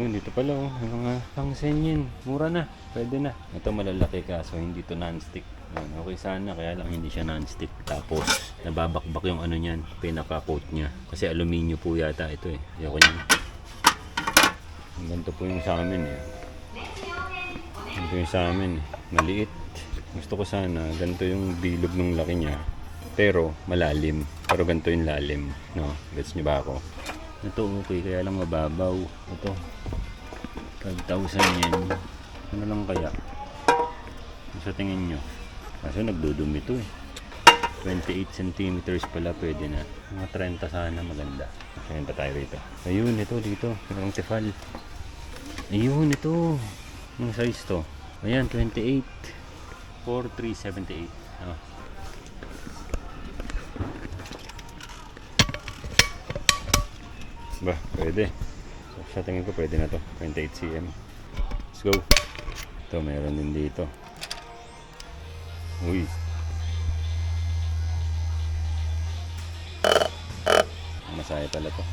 Yun, dito pala oh. May mga pang senyin. Mura na. Pwede na. Ito malalaki kaso hindi to non-stick. Yun, okay sana. Kaya lang hindi siya non-stick. Tapos, nababakbak yung ano niyan. Pinaka-coat niya. Kasi aluminium po yata ito eh. Ayoko niyan. Ganito po yung sa amin eh. Ganito yung sa amin eh. Maliit. Gusto ko sana ganito yung bilog ng laki niya. Pero malalim. Pero ganito yung lalim. No? Gets niyo ba ako? Ito okay, kaya lang mababaw. Ito. 5,000 yen. Ano lang kaya? Sa tingin nyo? Kaso nagdudumi ito eh. 28 centimeters pala pwede na. Mga 30 sana maganda. Ayan pa tayo rito. Ayun, ito dito. Parang tefal. Ayun, ito. Ang size to. Ayan, 28. 4378. Oh. Ba, pwede. So, sa tingin ko pwede na to. 28 cm. Let's go. Ito, meron din dito. Uy. Masaya pala to.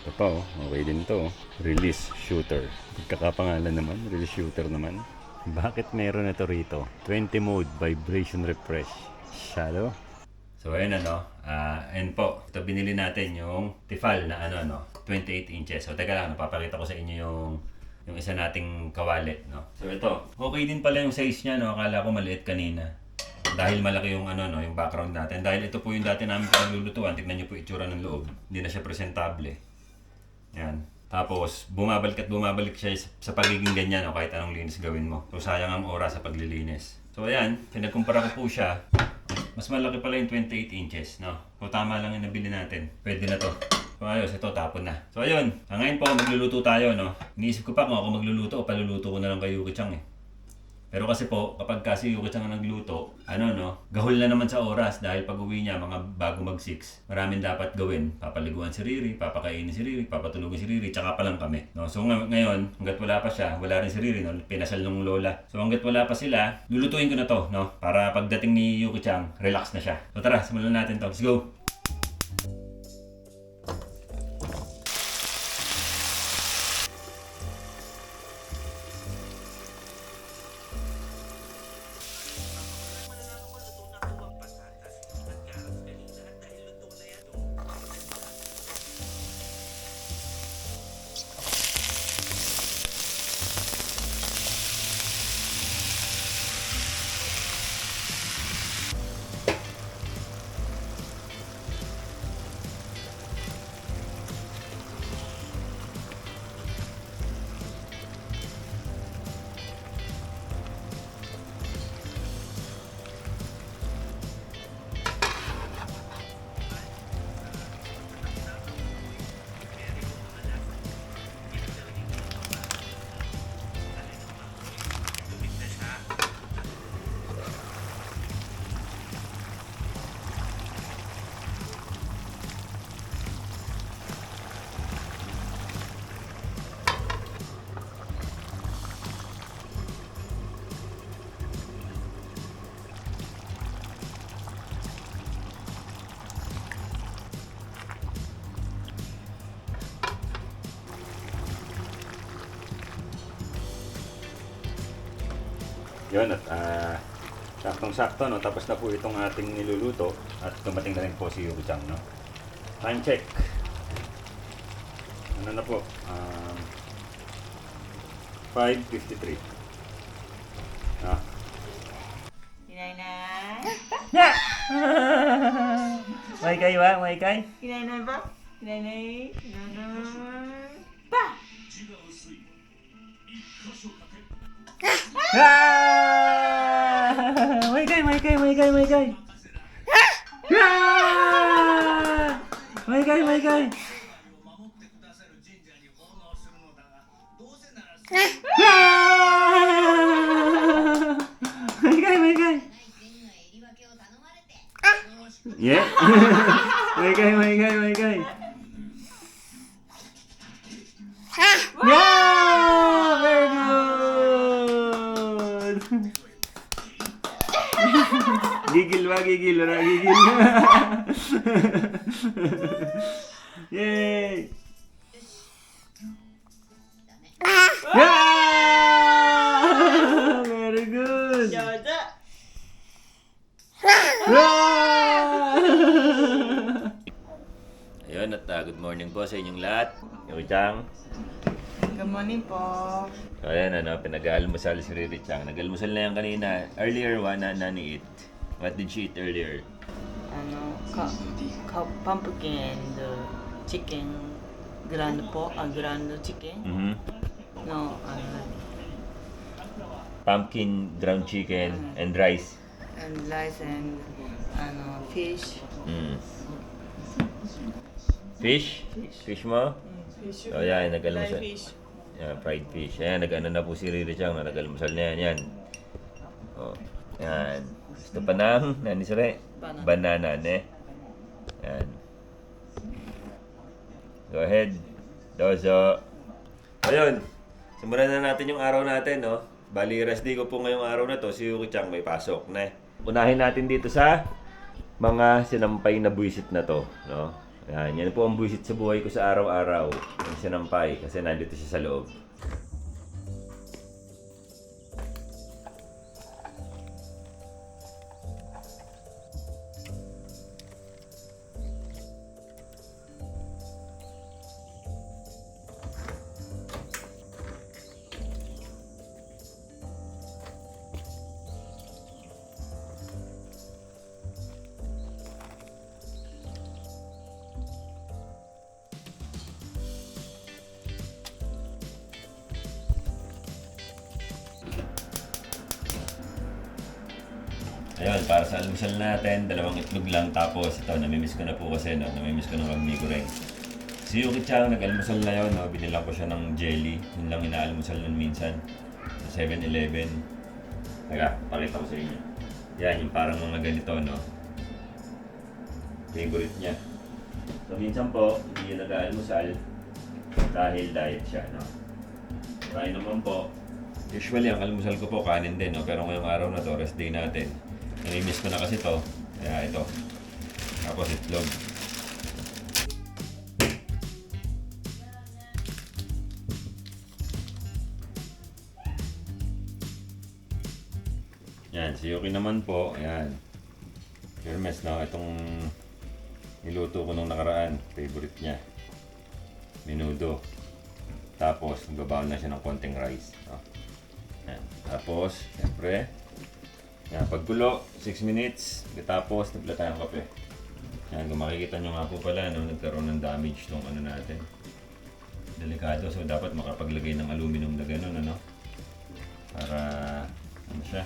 Ito pa oh, okay din to oh. Release shooter. Pagkakapangalan naman, release shooter naman. Bakit meron ito rito? 20 mode vibration refresh. Shadow. So ayun ano, ah and po, ito binili natin yung Tefal na ano ano, 28 inches. So teka lang, napapakita ko sa inyo yung yung isa nating kawalit, no. So ito, okay din pala yung size niya, no. Akala ko maliit kanina. Dahil malaki yung ano no, yung background natin. Dahil ito po yung dati namin pinaglulutuan. Tignan niyo po itsura ng loob. Hindi na siya presentable. Yan. Tapos, bumabalik at bumabalik siya sa pagiging ganyan, no, kahit anong linis gawin mo. So, sayang ang oras sa paglilinis. So, ayan, pinagkumpara ko po siya. Mas malaki pala yung 28 inches, no? So, tama lang yung nabili natin. Pwede na to. So, ayos, ito, tapon na. So, ayun. Ngayon po, magluluto tayo, no? Iniisip ko pa kung ako magluluto o paluluto ko na lang kay Yuki Chang, eh. Pero kasi po, kapag kasi yung kutsang nagluto, ano no, gahol na naman sa oras dahil pag uwi niya, mga bago mag 6, maraming dapat gawin. Papaliguan si Riri, papakainin si Riri, papatulogin si Riri, tsaka pa lang kami. No? So ng- ngayon, hanggat wala pa siya, wala rin si Riri, no? pinasal ng lola. So hanggat wala pa sila, lulutuin ko na to, no? Para pagdating ni Yuki Chang, relax na siya. So tara, simulan natin to. Let's go! Yun at ah, saktong-sakto no tapos na po itong ating niluluto at dumating na rin po si Yuki Chang no. Time check. Ano na po? Um, 5.53. Ah. Kinainay? May kay ba? May kay? Kinainay ba? Kinainay? Kinainay? Pa! Yeah. may kay, may kay, may kay. Yeah! Very good! gigil ba? Gigil na gigil. Yay! morning po sa inyong lahat. Yo Chang. Good morning po. So ayan ano, pinag-aalmusal si Riri Chang. Nag-almusal na yan kanina. Earlier, what na nani eat? What did she eat earlier? Ano, ka, ka pumpkin and uh, chicken. Grand po, ah, uh, grand chicken. Mm-hmm. No, ano, pumpkin, ground chicken, mm. and rice. And rice and ano, fish. Mm. Fish? Fish mo? fish Oh, yan, nag-almusal. fish Yeah, fried fish. Ayan, nag-ano na po si Riri Chang na nag-almusal na yan. Yan. Oh, yan. Gusto pa ng, nani sire? Banana. Banana, ne? Yan. Go ahead. Dozo. Ayun. Simulan na natin yung araw natin, no? Bali, rest day ko po ngayong araw na to. Si Yuki Chang may pasok, ne? Unahin natin dito sa mga sinampay na buwisit na to, no? Yan, yan po ang buwisit sa buhay ko sa araw-araw. Yung sinampay, kasi nandito siya sa loob. Ayun, para sa almusal natin, dalawang itlog lang. Tapos ito, namimiss ko na po kasi, no? Namimiss ko na magmigureng. Si Yuki Chang, nag-almusal na yun, no? Binilang ko siya ng jelly. Yun lang inaalmusal nun minsan. Sa 7-Eleven. Teka, pakita ko sa inyo. Yan, yung parang mga ganito, no? Favorite niya. So, minsan po, hindi yun nag-aalmusal dahil diet siya, no? Kaya naman po, usually ang almusal ko po kanin din, no? Pero ngayong araw na to, rest day natin. Namimiss ko na kasi to. Kaya ito. Tapos itlog. Yan, si Yuki naman po, ayan. Hermes na itong niluto ko nung nakaraan. Favorite niya. Menudo. Tapos, nagbabaon na siya ng konting rice. No? Yan. Tapos, siyempre, yan, pagkulo, 6 minutes. Tapos, nagla tayong kape. Yan, kung makikita nyo nga po pala, no, nagkaroon ng damage tong ano natin. Delikado, so dapat makapaglagay ng aluminum na ganun, ano? Para, ano siya?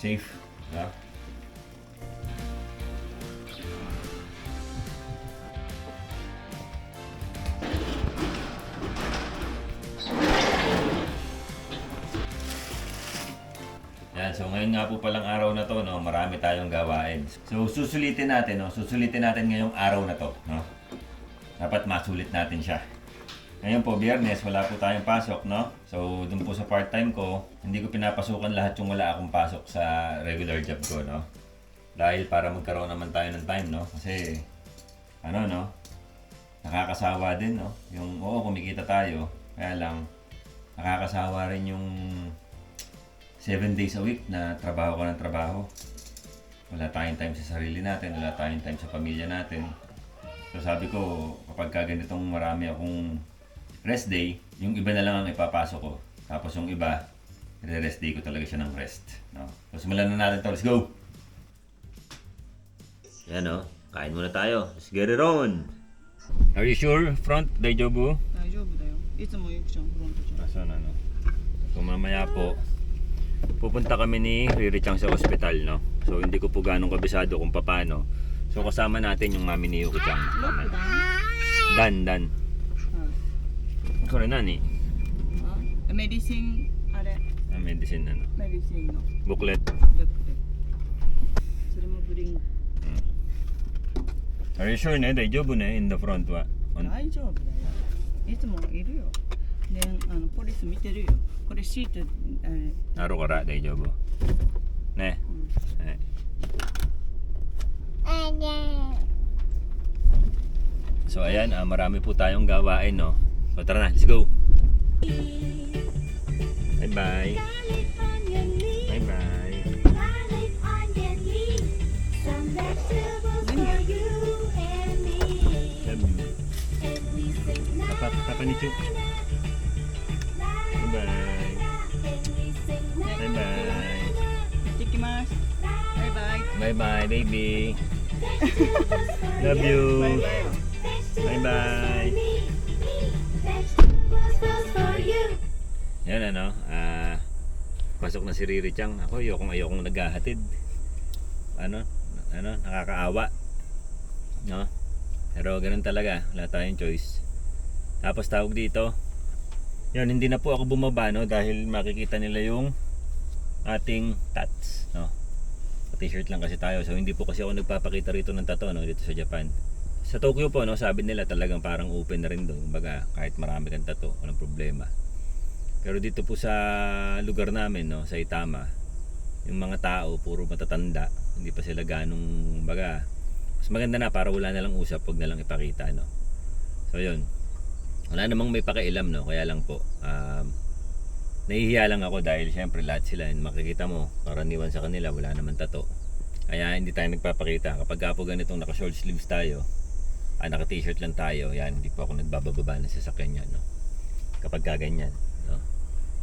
Safe, ha? Ngayon nga po palang araw na to, no, marami tayong gawain. So susulitin natin, no, susulitin natin ngayong araw na to, no. Dapat masulit natin siya. Ngayon po, biyernes, wala po tayong pasok, no? So, dun po sa part-time ko, hindi ko pinapasukan lahat yung wala akong pasok sa regular job ko, no? Dahil para magkaroon naman tayo ng time, no? Kasi, ano, no? Nakakasawa din, no? Yung, oo, kumikita tayo. Kaya lang, nakakasawa rin yung 7 days a week na trabaho ko ng trabaho. Wala tayong time sa sarili natin, wala tayong time sa pamilya natin. So sabi ko, kapag ganitong marami akong rest day, yung iba na lang ang ipapasok ko. Tapos yung iba, re-rest day ko talaga siya ng rest. No? So simulan na natin to. Let's go! Yan o. Oh. Kain muna tayo. Let's get it on! Are you sure? Front, daijobu? Daijobu dayo. Itsumo yukushan, front. Asa na no? So mamaya po, pupunta kami ni Riri Chang sa ospital, no? So, hindi ko po ganong kabisado kung paano. So, kasama natin yung mami ni Yuki Chang. ロックダウン Dan, Dan. これ何あメディシンあれ Ah, medicine na, no? メディシンの Booklet. ブックでそれもブリング Are you sure na? Daijobu na in the front wa? On, 大丈夫だよいつもいるよ であのポリス見てるよこれシートあれ Naro kara, Daijobu. Ne? Ne. So ayan, ah, marami po tayong gawain, no? So tara na, let's go! Bye bye. Bye bye. Love you. Papa, Papa ni Bye-bye. Bye-bye. Bye-bye. Bye-bye, baby. Love you. Bye-bye. Yan ano, ah, uh, pasok na si Riri Chang. Ako, ayokong ayokong naghahatid. Ano, ano, nakakaawa. No? Pero ganun talaga, wala tayong choice. Tapos tawag dito, yun, hindi na po ako bumaba no dahil makikita nila yung ating tats, no? Pa-t-shirt lang kasi tayo. So hindi po kasi ako nagpapakita rito ng tattoo no dito sa Japan. Sa Tokyo po no, sabi nila talagang parang open na rin doon. Kumbaga, kahit marami kang tattoo, walang problema. Pero dito po sa lugar namin no, sa Itama, yung mga tao puro matatanda, hindi pa sila ganong baga. Mas maganda na para wala na lang usap, wag na lang ipakita no. So yun wala namang may pakialam no? Kaya lang po um, nahihiya lang ako dahil syempre lahat sila and makikita mo karaniwan sa kanila wala naman tato. Kaya hindi tayo nagpapakita. Kapag ka po ganitong naka short sleeves tayo ah, naka t-shirt lang tayo yan hindi po ako nagbabababa ng sasakyan yan no? Kapag ka ganyan no?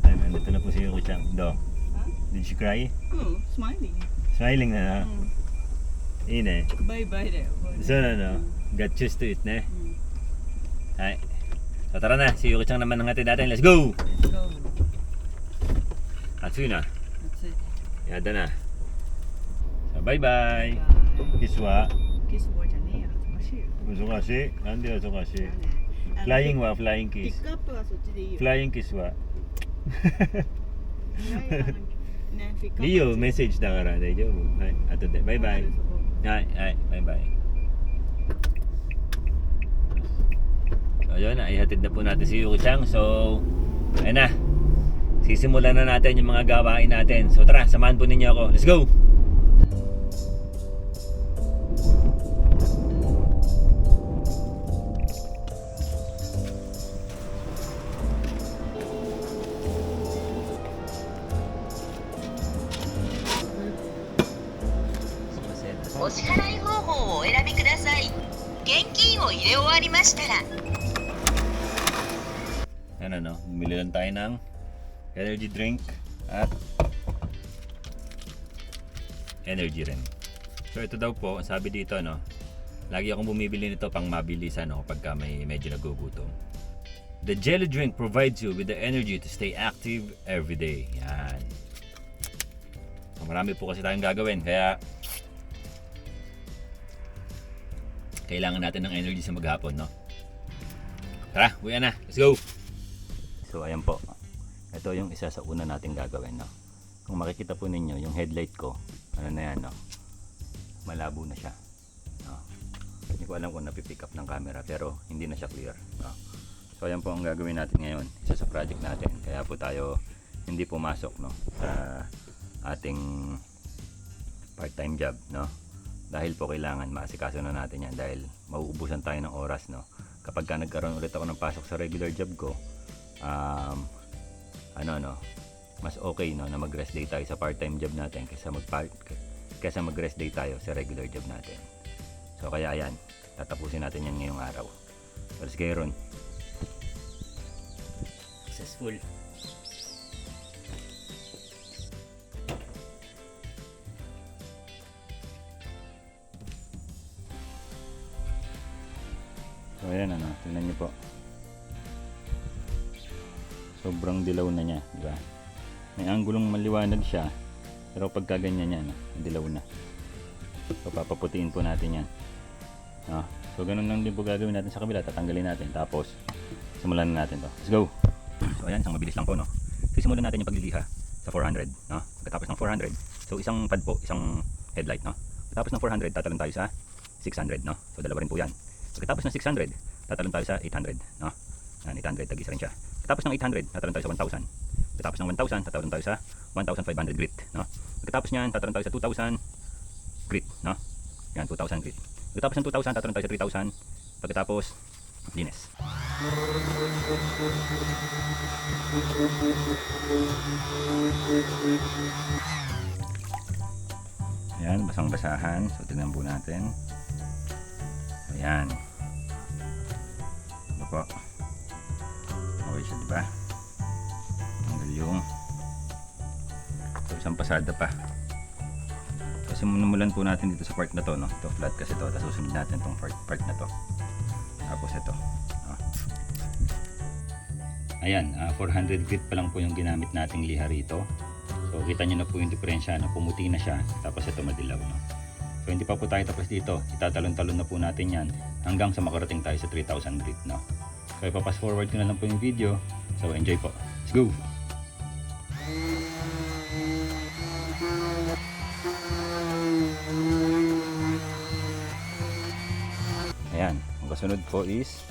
Ayun nandito na po si Yoko Chang. Do huh? did she cry? oh smiling. Smiling na mm. yun eh. Bye bye there so no no? Got used to it ne? Mm. hi So tara na, si Yuki Chang naman ang atin natin. Let's go! Let's go! That's na. That's it. Yada na. So bye-bye! Kiswa. Kiswa janea. Kashi. Usokashi. Nandi usokashi. Flying wa, flying kiss. Pick up wa, sochi de. Flying kiss wa. いいよ、メッセージだから大丈夫。はい、後で。バイバイ。はい、はい、バイバイ。So yun, ihatid na po natin si Yuki Chang. So, ayun na. Sisimulan na natin yung mga gawain natin. So tara, samahan po ninyo ako. Let's go! Drink at energy rin. So ito daw po, sabi dito no, lagi akong bumibili nito pang mabilisan no, pagka may medyo nagugutom. The jelly drink provides you with the energy to stay active every day. Yan. Marami po kasi tayong gagawin, kaya kailangan natin ng energy sa maghapon, no? Tara, uwi na. Let's go! So ayan po. Ito yung isa sa una nating gagawin, no. Kung makikita po ninyo yung headlight ko, ano na yan, no. Malabo na siya. No. Hindi ko alam kung napipick up ng camera pero hindi na siya clear, no. So ayan po ang gagawin natin ngayon, isa sa project natin. Kaya po tayo hindi pumasok, no, sa ating part-time job, no. Dahil po kailangan maasikaso na natin yan dahil mauubusan tayo ng oras, no. Kapag ka nagkaroon ulit ako ng pasok sa regular job ko, um, ano no mas okay no na mag rest day tayo sa part-time job natin kaysa mag kaysa mag rest day tayo sa regular job natin. So kaya ayan tatapusin natin yan ngayong araw. Let's go ron. Successful. So ayan ano tingnan niyo po sobrang dilaw na niya, di ba? May anggulong maliwanag siya, pero pagka ganyan yan, dilaw na. So papaputiin po natin yan. No? So ganun lang din po gagawin natin sa kabila, tatanggalin natin. Tapos, simulan na natin to. Let's go! So ayan, isang mabilis lang po, no? So simulan natin yung pagliliha sa 400, no? Pagkatapos ng 400, so isang pad po, isang headlight, no? Pagkatapos ng 400, tatalon tayo sa 600, no? So dalawa rin po yan. Pagkatapos ng 600, tatalon tayo sa 800, no? Yan, 800, tag-isa rin siya. Pagkatapos ng 800, tatalon tayo sa 1,000. Pagkatapos ng 1,000, tatalon tayo sa 1,500 grit, no? Pagkatapos niyan, tatalon tayo sa 2,000 grit, no? Yan, 2,000 grit. Pagkatapos ng 2,000, tatalon tayo sa 3,000. Pagkatapos Linis. Ayan, basang-basahan. So, tignan po natin. Ayan. Ano po? Okay siya, di ba? Tanggal yung So, isang pasada pa. Kasi mumulan po natin dito sa part na to, no? Ito, flat kasi to. Tapos susunod natin tong part, part na to. Tapos ito. no? Ayan, ah, 400 grit pa lang po yung ginamit nating liha rito. So, kita nyo na po yung diferensya, no? Pumuti na siya, tapos ito madilaw, no? So, hindi pa po tayo tapos dito. Itatalon-talon na po natin yan hanggang sa makarating tayo sa 3,000 grit, no? So, ipapass forward ko na lang po yung video. So, enjoy po. Let's go! Ayan, ang kasunod po is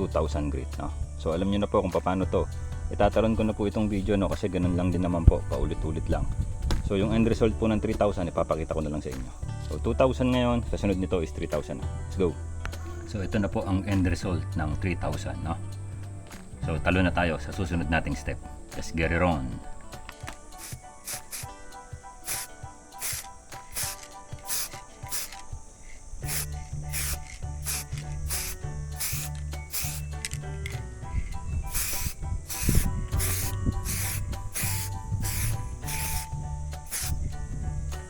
2,000 grit, no? So, alam niyo na po kung paano to. Itatalon ko na po itong video, no? Kasi ganun lang din naman po, paulit-ulit lang. So, yung end result po ng 3,000, ipapakita ko na lang sa inyo. So, 2,000 ngayon, kasunod nito is 3,000 na. Let's go! So, ito na po ang end result ng 3,000, no? So, talo na tayo sa susunod nating step. Let's get it on!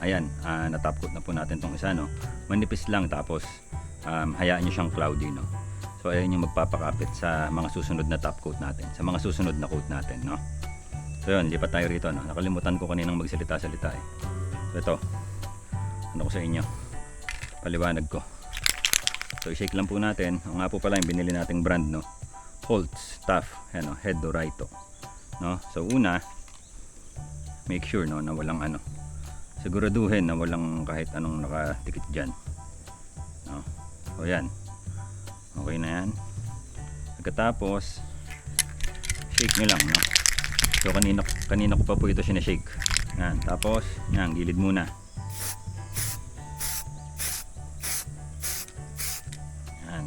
Ayan, ah, natop coat na po natin tong isa, no? Manipis lang tapos um, hayaan nyo siyang cloudy, no? So, ayan yung magpapakapit sa mga susunod na top coat natin, sa mga susunod na coat natin, no? So, yun, lipat tayo rito, no? Nakalimutan ko kaninang magsalita-salita, eh. So, ito, ano ko sa inyo? Paliwanag ko. So, i-shake lang po natin. O nga po pala yung binili nating brand, no? Holtz, Tough, ano, Head Dorito, no? So, una, make sure, no, na walang ano, siguraduhin na walang kahit anong nakadikit dyan no? so yan okay na yan. Pagkatapos shake nyo lang no? so kanina, kanina ko pa po ito sinashake. Yan, tapos yan, gilid muna. Yan.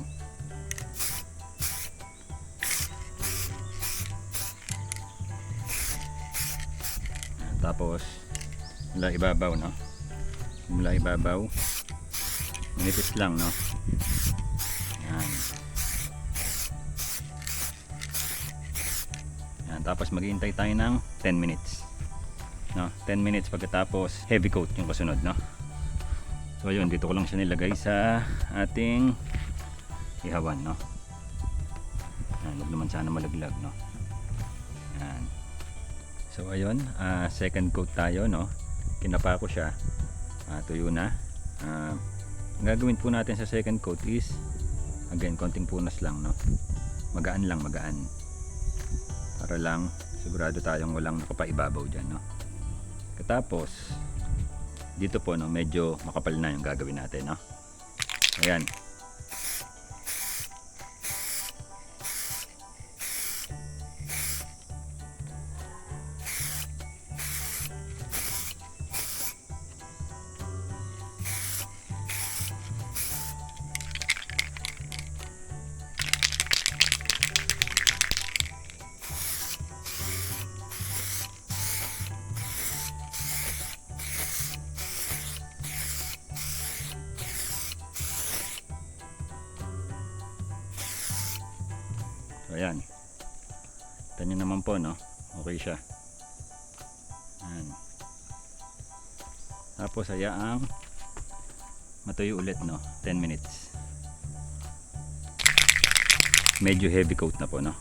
Yan, tapos mula ibabaw no? Mula ibabaw. Manipis lang no tapos maghihintay tayo ng 10 minutes. No? 10 minutes pagkatapos heavy coat yung kasunod no? So ayun dito ko lang siya nilagay sa ating ihawan no? Yan huwag naman sana malaglag no? Yan so ayun ah, second coat tayo no? Kinapa ko siya. Ah, tuyo na. Ah, ang gagawin po natin sa second coat is again konting punas lang no? Magaan lang magaan para lang sigurado tayong walang nakapaibabaw dyan no? Katapos dito po no medyo makapal na yung gagawin natin no? Ayan Kita naman po no. Okay siya. Ayan. Tapos hayaang matuyo ulit no. 10 minutes. Medyo heavy coat na po no.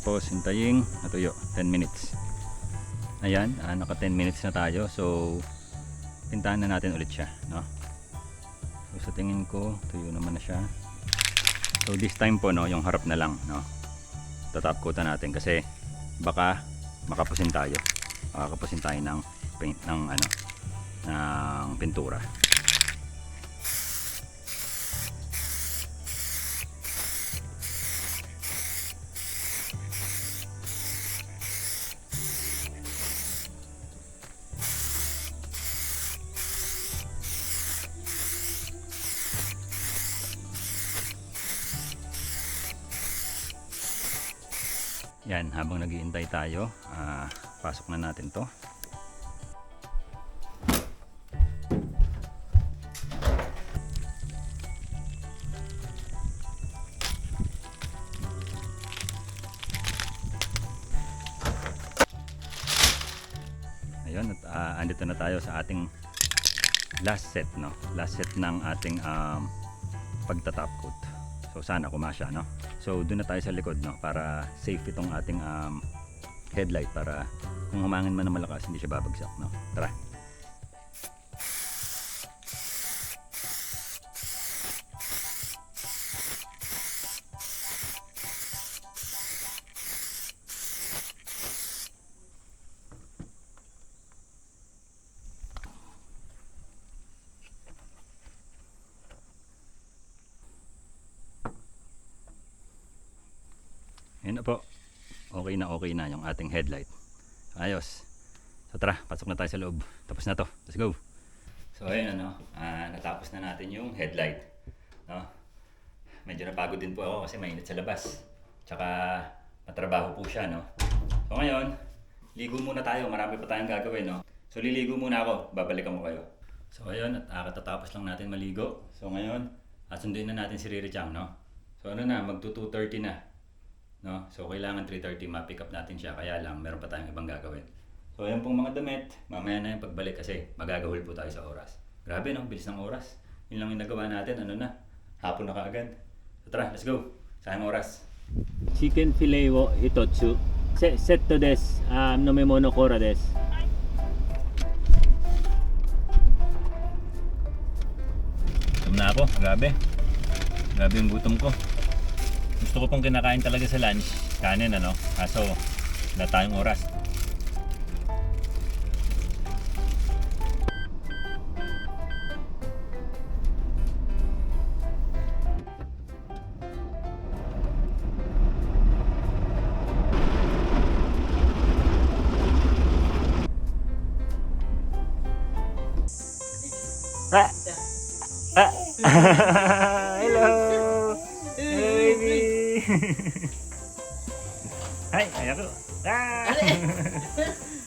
Tapos hintayin natuyo 10 minutes. Ayan, ah, naka 10 minutes na tayo. So pintahan na natin ulit siya, no? So sa tingin ko, tuyo naman na siya. So this time po no, yung harap na lang no. Tatap coat na natin kasi baka makapusin tayo. Makakapusin tayo ng paint ng ano ng pintura. Yan, habang naghihintay tayo, ah, pasok na natin to. Ayun, at ah, andito na tayo sa ating last set, no? Last set ng ating um, pagtatop coat. So sana kumasya, no? So doon na tayo sa likod, no? Para safe itong ating um, headlight para kung humangin man na malakas hindi siya babagsak, no? Tara. Okay na yung ating headlight. Ayos. So tara, pasok na tayo sa loob. Tapos na to. Let's go. So ayun ano, ah, natapos na natin yung headlight. No? Medyo napagod din po ako kasi mainit sa labas. Tsaka matrabaho po siya, no? So ngayon, ligo muna tayo. Marami pa tayong gagawin, no? So liligo muna ako. Babalikan ko kayo. So ayun, at ah, katatapos lang natin maligo. So ngayon, asunduin na natin si Riri Chang, no? So ano na, magto 2.30 na. No? So, kailangan 3.30 ma-pick up natin siya. Kaya lang, meron pa tayong ibang gagawin. So, ayan pong mga damit. Mamaya na yung pagbalik kasi magagahol po tayo sa oras. Grabe, no? Bilis ng oras. Yun lang yung nagawa natin. Ano na? Hapon na kaagad. So, tara, let's go. Sayang oras. Chicken filet wo hitotsu. Se set to des. Um, no me monokora des. Gutom na ako. Grabe. Grabe yung gutom ko. Gusto ko pong kinakain talaga sa lunch. Kanin, ano? Kaso, wala tayong oras.